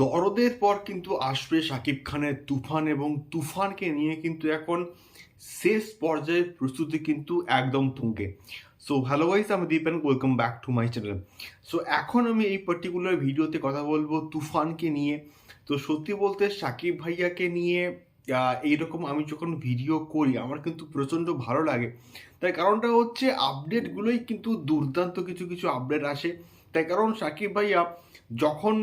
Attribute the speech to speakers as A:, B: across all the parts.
A: দরদের পর কিন্তু আসবে শাকিব খানের তুফান এবং তুফানকে নিয়ে কিন্তু এখন শেষ পর্যায়ের প্রস্তুতি কিন্তু একদম তুঙ্গে সো হ্যালো গাইস আমি Dipen welcome back to my channel so এখন আমি এই পার্টিকুলার ভিডিওতে কথা বলব তুফানকে নিয়ে। তো সত্যি বলতে সাকিব ভাইয়াকে নিয়ে এইরকম আমি যখন ভিডিও করি, আমার কিন্তু প্রচণ্ড ভালো লাগে। তাই কারণটা হচ্ছে আপডেটগুলোই কিন্তু দুর্দান্ত কিছু কিছু আপডেট আসে। তাই কারণ সাকিব ভাইয়া যখন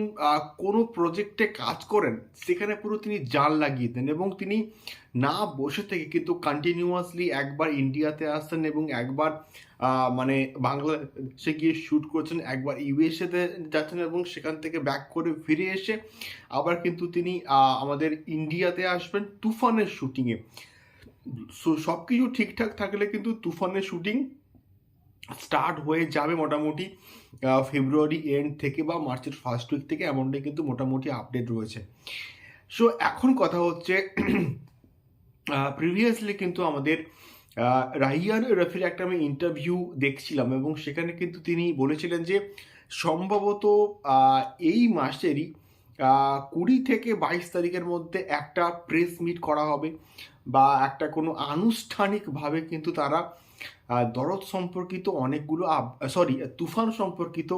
A: কোনো প্রজেক্টে কাজ করেন, সেখানে পুরো তিনি জাল লাগিয়ে দেন এবং তিনি না বসে থেকে কিন্তু কন্টিনিউয়াসলি একবার ইন্ডিয়াতে আসছেন এবং একবার মানে বাংলাদেশে গিয়ে শ্যুট করছেন, একবার ইউএসএতে যাচ্ছেন এবং সেখান থেকে ব্যাক করে ফিরে এসে আবার কিন্তু তিনি আমাদের ইন্ডিয়াতে আসবেন তুফানের শ্যুটিংয়ে সব কিছু ঠিকঠাক থাকলে কিন্তু তুফানের শুটিং স্টার্ট হয়ে যাবে মোটামুটি ফেব্রুয়ারি এন্ড থেকে বা মার্চের ফার্স্ট উইক থেকে এমনটাই কিন্তু মোটামুটি আপডেট রয়েছে। সো এখন কথা হচ্ছে প্রিভিয়াসলি কিন্তু আমাদের রাহিয়ান রফির একটা আমি ইন্টারভিউ দেখছিলাম এবং সেখানে কিন্তু তিনি বলেছিলেন যে সম্ভবত এই মাসেরই কুড়ি থেকে বাইশ তারিখের মধ্যে একটা প্রেস মিট করা হবে বা একটা কোনো আনুষ্ঠানিকভাবে কিন্তু তারা দরদ সম্পর্কিত অনেকগুলো আপ সরি তুফান সম্পর্কিত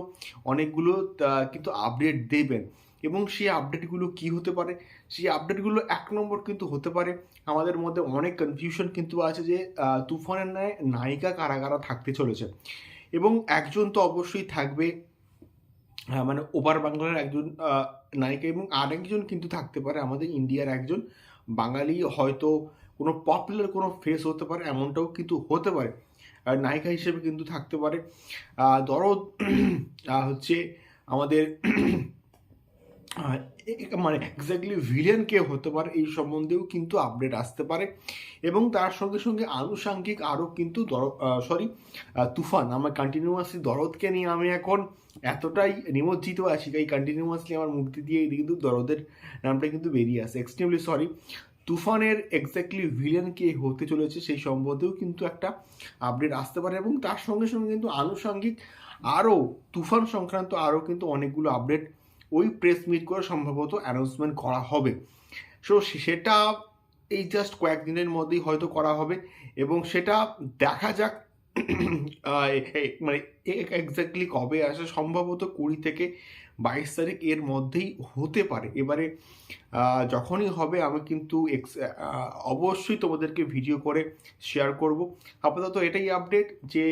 A: অনেকগুলো কিন্তু আপডেট দেবেন। এবং সেই আপডেটগুলো কি হতে পারে? সেই আপডেটগুলো এক নম্বর কিন্তু হতে পারে, আমাদের মধ্যে অনেক কনফিউশন কিন্তু আছে যে তুফানের ন্যায় নায়িকা কারা কারা থাকতে চলেছে এবং একজন তো অবশ্যই থাকবে মানে ওপার বাংলার একজন নায়িকা এবং আর একজন কিন্তু থাকতে পারে, আমাদের ইন্ডিয়ার একজন। বাঙালি হয়তো কোনো পপুলার কোনো ফেস হতে পারে, এমনটাও কিন্তু হতে পারে। নায়িকা হিসেবে কিন্তু থাকতে পারে। ধরো হচ্ছে আমাদের মানে এক্স্যাক্টলি ভিলেন কে হতে পারে এই সম্বন্ধেও কিন্তু আপডেট আসতে পারে। এবং তার সঙ্গে সঙ্গে আনুষাঙ্গিক আরও কিন্তু সরি তুফান আমার কন্টিনিউয়াসলি দরদকে নিয়ে আমি এখন এতটাই নিমজ্জিত আছি তাই কন্টিনিউয়াসলি আমার মুক্তি দিয়ে কিন্তু দরদের নামটা কিন্তু বেরিয়ে আসে। এক্সট্রিমলি সরি তুফানের এক্স্যাক্টলি ভিলেন কে হতে চলেছে সেই সম্বন্ধেও কিন্তু একটা আপডেট আসতে পারে এবং তার সঙ্গে সঙ্গে কিন্তু আনুষাঙ্গিক আরও তুফান সংক্রান্ত আরও কিন্তু অনেকগুলো আপডেট ওই প্রেস মিট করে সম্ভবত অ্যানাউন্সমেন্ট করা হবে। সো সেটা এই জাস্ট কয়েকদিনের মধ্যেই হয়তো করা হবে এবং সেটা দেখা যাক মানে এক্স্যাক্টলি কবে আসে, সম্ভবত কুড়ি থেকে বাইশ তারিখ এর মধ্যেই হতে পারে। এবারে যখনই হবে আমি কিন্তু অবশ্যই তোমাদেরকে ভিডিও করে শেয়ার করব। আপাতত এটাই আপডেট যে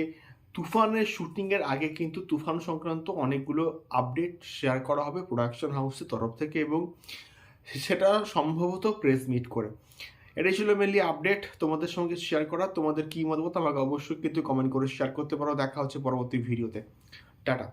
A: তুফানের শুটিংয়ের আগে কিন্তু তুফান সংক্রান্ত অনেকগুলো আপডেট শেয়ার করা হবে প্রোডাকশন হাউসের তরফ থেকে এবং সেটা সম্ভবত প্রেস মিট করে। এটাই ছিল মেনলি আপডেট তোমাদের সঙ্গে শেয়ার করা। তোমাদের কী মতামত আমাকে অবশ্যই কিন্তু কমেন্ট করে শেয়ার করতে পারো। দেখা হচ্ছে পরবর্তী ভিডিওতে টাটা।